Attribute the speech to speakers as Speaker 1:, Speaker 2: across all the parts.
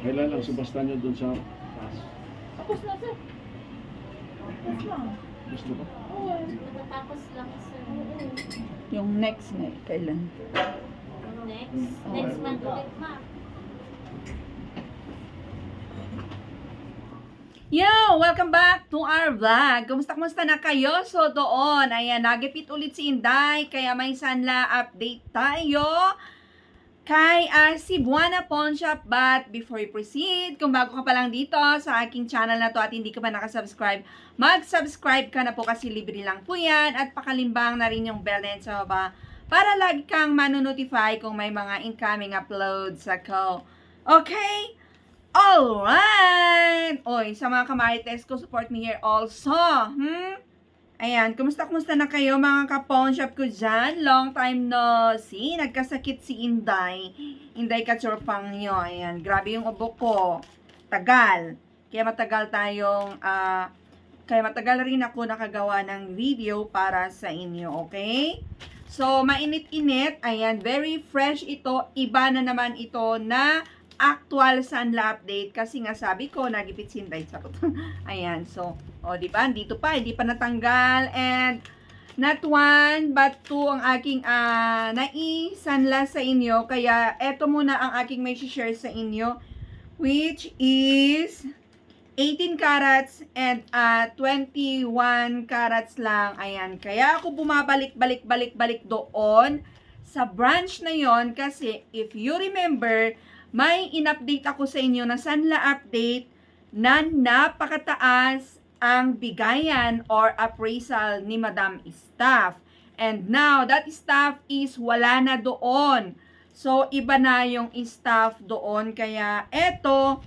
Speaker 1: Kailan ang subasta nyo doon sa taas?
Speaker 2: Tapos na sir. Tapos lang.
Speaker 1: Gusto ba?
Speaker 2: Oo.
Speaker 3: Natatapos lang sir.
Speaker 4: Yung next na kailan?
Speaker 3: Next. Next month ulit ma.
Speaker 4: Yo! Welcome back to our vlog. Kumusta kumusta na kayo? So doon, ayan, nagipit ulit si Inday, kaya may sanla update tayo kay uh, Cebuana Pawn Shop. But before we proceed, kung bago ka pa lang dito sa aking channel na to at hindi ka pa nakasubscribe, mag-subscribe ka na po kasi libre lang po yan at pakalimbang na rin yung bell na sa baba para lagi kang manonotify kung may mga incoming uploads ako. Okay? Alright! Oy, sa mga kamarites ko, support me here also. Hmm? Ayan, kumusta kumusta na kayo mga ka-pawn shop ko dyan? Long time no see. Nagkasakit si Inday. Inday Kachorpang nyo. Ayan, grabe yung ubo ko. Tagal. Kaya matagal tayong, ah, kaya matagal rin ako nakagawa ng video para sa inyo, okay? So, mainit-init. Ayan, very fresh ito. Iba na naman ito na actual Sanla update kasi nga sabi ko nagipit si Inday Charot. Ayan, so, o di ba? Dito pa, hindi pa natanggal and not one but two ang aking uh, nai-sanla sa inyo. Kaya eto muna ang aking may share sa inyo which is 18 carats and uh, 21 carats lang. Ayan, kaya ako bumabalik-balik-balik-balik doon sa branch na yon kasi if you remember, may in-update ako sa inyo na Sanla update na napakataas ang bigayan or appraisal ni Madam Staff. And now, that staff is wala na doon. So, iba na yung staff doon. Kaya, eto,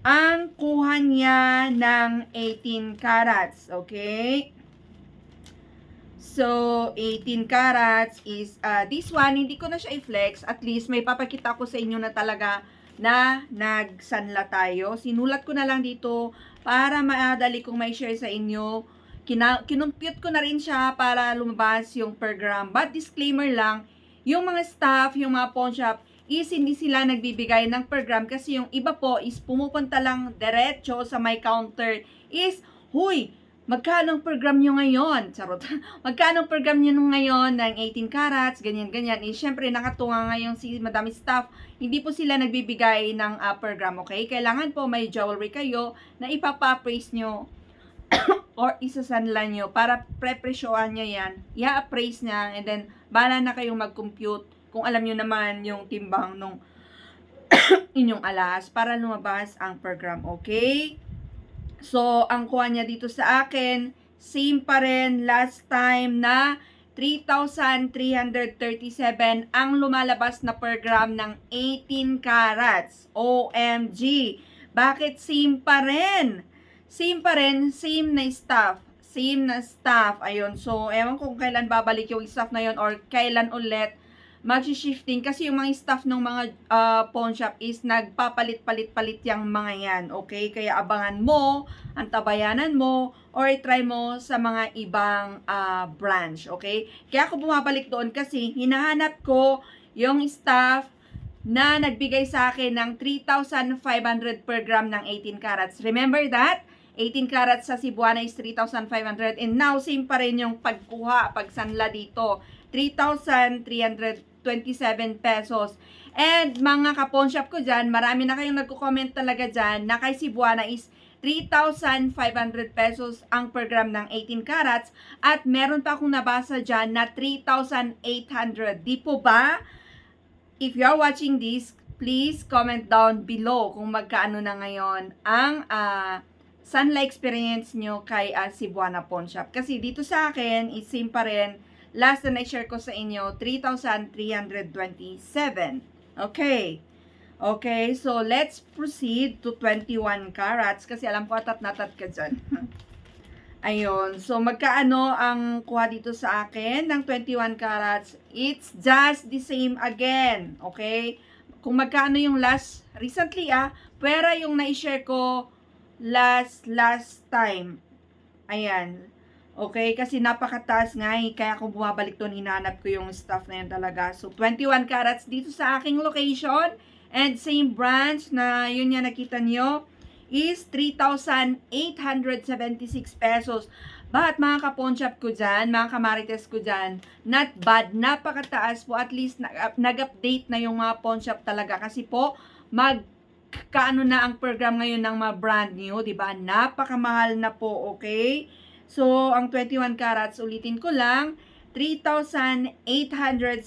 Speaker 4: ang kuha niya ng 18 carats. Okay? So, 18 carats is uh, this one. Hindi ko na siya i-flex. At least may papakita ko sa inyo na talaga na nagsanla tayo. Sinulat ko na lang dito para maadali kong may share sa inyo. Kina, kinumpute ko na rin siya para lumabas yung per gram. But disclaimer lang, yung mga staff, yung mga pawn shop, is hindi sila nagbibigay ng per gram kasi yung iba po is pumupunta lang diretso sa my counter is, huy, magkano ang per gram nyo ngayon? Charot. magkano ang per gram nyo ngayon ng 18 carats, ganyan-ganyan. Eh, syempre, nakatunga ngayon si madami staff. Hindi po sila nagbibigay ng uh, per gram, okay? Kailangan po may jewelry kayo na ipapa-appraise nyo or isasanla nyo para pre-presyohan nyo yan. I-appraise niya and then bala na kayong mag-compute kung alam nyo naman yung timbang nung inyong alas para lumabas ang per gram, okay? So, ang kuha niya dito sa akin, same pa rin last time na 3,337 ang lumalabas na per gram ng 18 carats. OMG! Bakit same pa rin? Same pa rin, same na staff. Same na staff. Ayun, so, ewan kung kailan babalik yung staff na yon or kailan ulit mag-shifting kasi yung mga staff ng mga uh, pawn shop is nagpapalit-palit-palit yung mga yan, okay? Kaya abangan mo, ang tabayanan mo, or try mo sa mga ibang uh, branch, okay? Kaya ako bumabalik doon kasi hinahanap ko yung staff na nagbigay sa akin ng 3,500 per gram ng 18 carats. Remember that? 18 carats sa Cebuana is 3,500 and now same pa rin yung pagkuha, pagsanla dito. 3,327 pesos. And mga kapon shop ko dyan, marami na kayong nagko-comment talaga dyan na kay Cebuana is 3,500 pesos ang per gram ng 18 carats at meron pa akong nabasa dyan na 3,800. Di po ba? If you are watching this, please comment down below kung magkaano na ngayon ang uh, Sunlight experience nyo kay uh, Cebuana Pawn Shop. Kasi dito sa akin, is same pa rin last na i-share ko sa inyo, 3,327. Okay. Okay, so let's proceed to 21 carats kasi alam ko atat natat ka dyan. Ayun, so magkaano ang kuha dito sa akin ng 21 carats? It's just the same again, okay? Kung magkaano yung last, recently ah, pera yung na-share ko last, last time. Ayan, Okay? Kasi napakataas nga eh. Kaya kung bumabalik doon, hinanap ko yung stuff na yun talaga. So, 21 carats dito sa aking location. And same branch na yun nga nakita nyo is 3,876 pesos. But mga ka-pawn shop ko dyan, mga kamarites ko dyan, not bad, napakataas po. At least nag- nag-update na yung mga pawn shop talaga. Kasi po, mag kaano na ang program ngayon ng mga brand new, 'di ba? Napakamahal na po, okay? So, ang 21 carats, ulitin ko lang, 3,876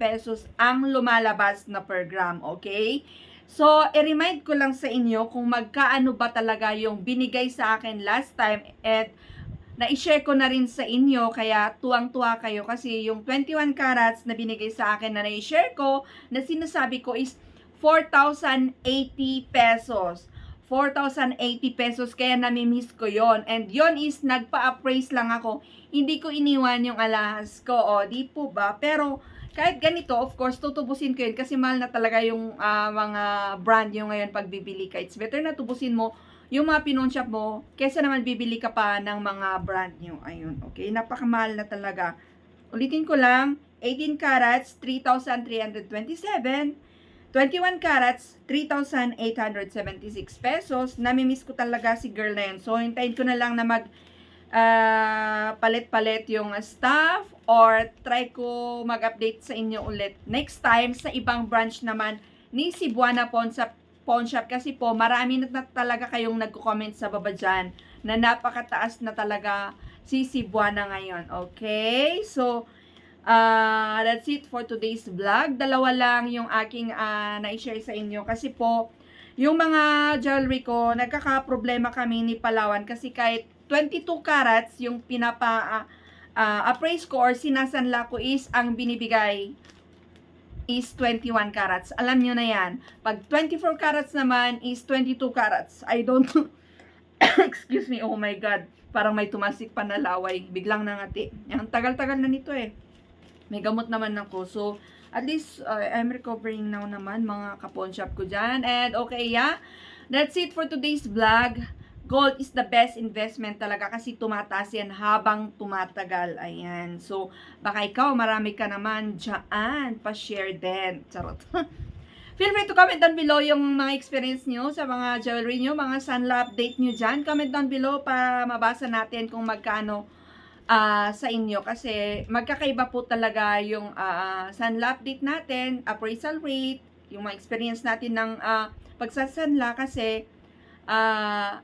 Speaker 4: pesos ang lumalabas na per gram, okay? So, i-remind ko lang sa inyo kung magkaano ba talaga yung binigay sa akin last time at na-share ko na rin sa inyo kaya tuwang-tuwa kayo kasi yung 21 carats na binigay sa akin na na-share ko na sinasabi ko is 4,080 pesos. 4,080 pesos kaya namimiss ko yon and yon is nagpa-appraise lang ako. Hindi ko iniwan yung alahas ko o di po ba? Pero kahit ganito of course tutubusin ko yun kasi mahal na talaga yung ah, mga brand yung ngayon pag bibili ka. It's better na tubusin mo yung mga pinon shop mo kesa naman bibili ka pa ng mga brand new ayun okay? Napakamahal na talaga. Ulitin ko lang 18 carats 3,327 21 carats, 3,876 pesos. Namimiss ko talaga si girl na yun. So, hintayin ko na lang na mag ah, palit-palit yung staff or try ko mag-update sa inyo ulit next time sa ibang branch naman ni Cebuana Pawn Shop, Pawn Shop kasi po marami na, na talaga kayong nagko-comment sa baba dyan na napakataas na talaga si Cebuana ngayon. Okay? So, Ah, that's it for today's vlog. Dalawa lang yung aking ah, na-share sa inyo kasi po yung mga jewelry ko, nagkaka-problema kami ni Palawan kasi kahit 22 carats yung pinapa ah, ah, appraise ko or sinasanla ko is ang binibigay is 21 carats. Alam nyo na yan. Pag 24 carats naman is 22 carats. I don't Excuse me. Oh my God. Parang may tumasik pa na laway. Biglang nangati. Ang tagal-tagal na nito eh. May gamot naman ako. So, at least, uh, I'm recovering now naman, mga kapon shop ko dyan. And, okay, yeah. That's it for today's vlog. Gold is the best investment talaga kasi tumataas yan habang tumatagal. Ayan. So, baka ikaw, marami ka naman dyan. Pa-share din. Charot. Feel free to comment down below yung mga experience nyo sa mga jewelry nyo, mga sunla update nyo dyan. Comment down below para mabasa natin kung magkano ah, sa inyo. Kasi magkakaiba po talaga yung uh, sunla update natin, appraisal rate, yung mga experience natin ng ah, pagsasanla. Kasi ah,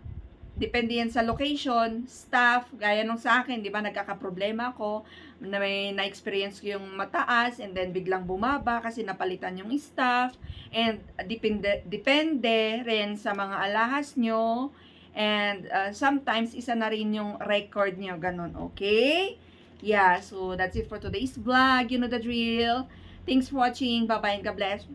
Speaker 4: depende yan sa location, staff, gaya nung sa akin, di ba, nagkakaproblema ako, na may na-experience ko yung mataas and then biglang bumaba kasi napalitan yung staff. And depende, depende rin sa mga alahas nyo and uh, sometimes isa na rin yung record nyo, ganun, okay? Yeah, so that's it for today's vlog, you know the drill. Thanks for watching, bye-bye and God bless.